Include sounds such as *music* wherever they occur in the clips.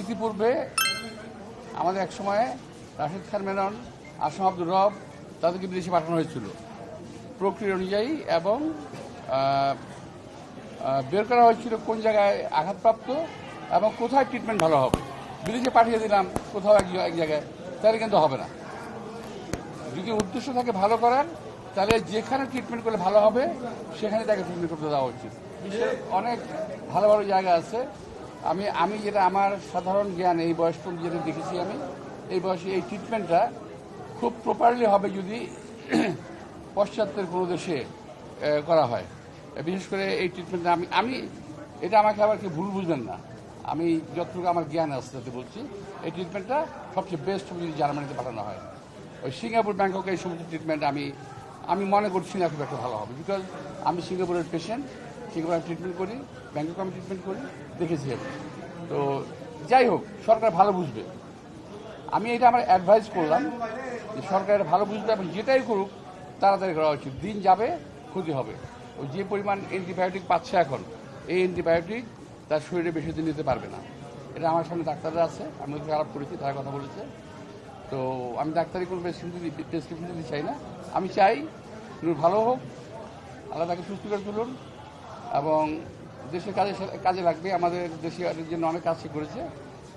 ইতিপূর্বে আমাদের এক সময়ে রাশিদ খান মেনন আসম আব্দুর রব তাদেরকে বিদেশে পাঠানো হয়েছিল। প্রক্রিয়া অনুযায়ী এবং বের করা হয়েছিল কোন জায়গায় আঘাতপ্রাপ্ত এবং কোথায় ট্রিটমেন্ট ভালো হবে। বিদেশে পাঠিয়ে দিলাম, কোথাও এক এক জায়গায়, তাহলে কিন্তু হবে না। যদি উদ্দেশ্য থাকে ভালো করার, তাহলে যেখানে ট্রিটমেন্ট করলে ভালো হবে, সেখানে তাকে ট্রিটমেন্ট করতে দেওয়া উচিত। বিশ্বের অনেক ভালো ভালো জায়গা আছে আমি আমি যেটা আমার সাধারণ জ্ঞান, এই বয়স যেটা দেখেছি আমি, এই বয়সে এই ট্রিটমেন্টটা খুব প্রপারলি হবে যদি *clears throat* পশ্চাত্যের কোনো দেশে করা হয়। বিশেষ করে এই ট্রিটমেন্টটা আমি আমি, এটা আমাকে আবার কি ভুল বুঝবেন না। আমি যতটুকু আমার জ্ঞান আছে তাতে বলছি, এই ট্রিটমেন্টটা সবচেয়ে বেস্ট হবে যদি জার্মানিতে পাঠানো হয়। ওই সিঙ্গাপুর, ব্যাংককে এই সমস্ত ট্রিটমেন্ট আমি আমি মনে করছি না খুব একটা ভালো হবে বিকজ আমি সিঙ্গাপুরের পেশেন্ট আমি ট্রিটমেন্ট করি ব্যাংকক আমি ট্রিটমেন্ট করি, দেখেছি তো যাই হোক, সরকার ভালো বুঝবে। আমি এটা আমার অ্যাডভাইস করলাম যে সরকার ভালো বুঝবে এবং যেটাই করুক, তাড়াতাড়ি করা উচিত। দিন যাবে, ক্ষতি হবে। ও যে পরিমাণ অ্যান্টিবায়োটিক পাচ্ছে এখন, এই অ্যান্টিবায়োটিক তার শরীরে বেশি দিন নিতে পারবে না। এটা আমার সামনে ডাক্তাররা আছে, আমি ওকে খারাপ করেছি, তারা কথা বলেছে। তো আমি ডাক্তারি কোনো প্রেসক্রিপশন প্রেসক্রিপশন দিতে চাই না। আমি চাই ভালো হোক, আল্লাহ তাকে সুস্থ করে তুলুন। এবং দেশের কাজে কাজে লাগবে, আমাদের দেশের জন্য অনেক কাজ সে করেছে।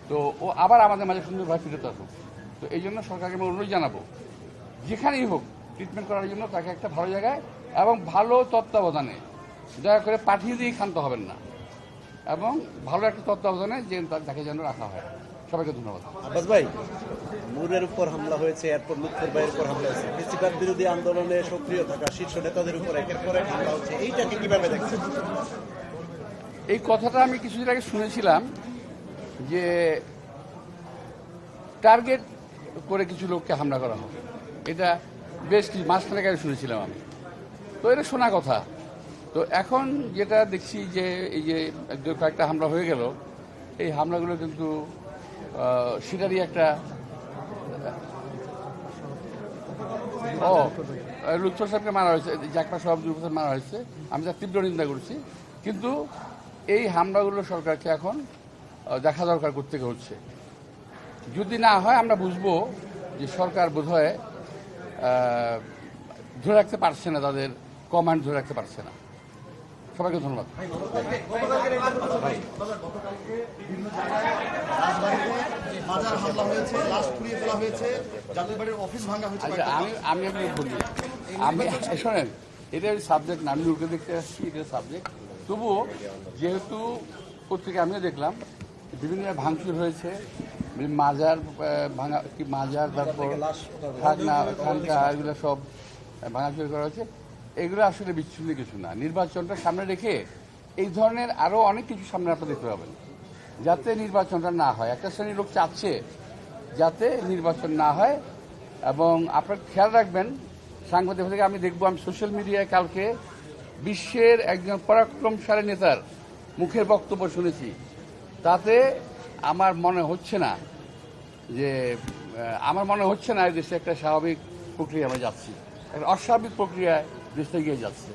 তো ও আবার আমাদের মাঝে সুন্দরভাবে ফিরত আসুক। তো এই জন্য সরকারকে আমি অনুরোধ জানাব, যেখানেই হোক ট্রিটমেন্ট করার জন্য তাকে একটা ভালো জায়গায় এবং ভালো তত্ত্বাবধানে, দয়া করে পাঠিয়ে দিয়ে ক্ষান্ত হবেন না। এবং ভালো একটা তত্ত্বাবধানে যে তাকে যেন রাখা হয়। সবাইকে ধন্যবাদ। আব্বাস ভাই নূরের উপর হামলা হয়েছে এরপর লুৎফর ভাইয়ের উপর হামলা হয়েছে। ফেসিবাদ বিরোধী আন্দোলনে সক্রিয় থাকা শীর্ষ নেতাদের উপর একের পর এক হামলা হচ্ছে। এইটাকে কীভাবে দেখছেন? এই কথাটা আমি কিছুদিন আগে শুনেছিলাম যে টার্গেট করে কিছু লোককে হামলা করা হবে। এটা বেশ কিছু মাঝখানে আগে শুনেছিলাম আমি। তো এটা শোনা কথা। তো এখন যেটা দেখছি যে এই যে কয়েকটা হামলা হয়ে গেল এই হামলাগুলো কিন্তু সেটারই একটা ও লুৎফর সাহেবকে মারা হয়েছে জাকপা সব দুর্ঘটনা মারা হয়েছে। আমি তার তীব্র নিন্দা করছি। কিন্তু এই হামলাগুলো সরকারকে এখন দেখা দরকার করতে হচ্ছে। যদি না হয় আমরা বুঝব যে সরকার বোধহয় ধরে রাখতে পারছে না তাদের কমান্ড ধরে রাখতে পারছে না। সবাইকে ধন্যবাদ। মাজার হামলা হয়েছে লাশ পুড়িয়ে ফেলা হয়েছে বাড়ির অফিস ভাঙা হয়েছে আচ্ছা আমি আমি আপনাকে বলি আমি শোনেন এটা সাবজেক্ট না আমি লোকে দেখতে আসছি এটা সাবজেক্ট তবুও যেহেতু পত্রিকা আমিও দেখলাম বিভিন্ন ভাঙচুর হয়েছে মাজার ভাঙা কি মাজার তারপর খাজনা খানকা এগুলো সব ভাঙাচুরি করা হয়েছে। এগুলো আসলে বিচ্ছিন্ন কিছু না। নির্বাচনটা সামনে রেখে এই ধরনের আরও অনেক কিছু সামনে আপনার দেখতে পাবেন। যাতে নির্বাচনটা না হয়। একটা শ্রেণির লোক চাচ্ছে যাতে নির্বাচন না হয় এবং আপনার খেয়াল রাখবেন, সাংবাদিক থেকে আমি দেখব, আমি সোশ্যাল মিডিয়ায় কালকে বিশ্বের একজন পরাক্রমশালী নেতার মুখের বক্তব্য শুনেছি। তাতে আমার মনে হচ্ছে না যে আমার মনে হচ্ছে না দেশে একটা স্বাভাবিক প্রক্রিয়া আমরা যাচ্ছি। একটা অস্বাভাবিক প্রক্রিয়ায় দেশটা এগিয়ে যাচ্ছে।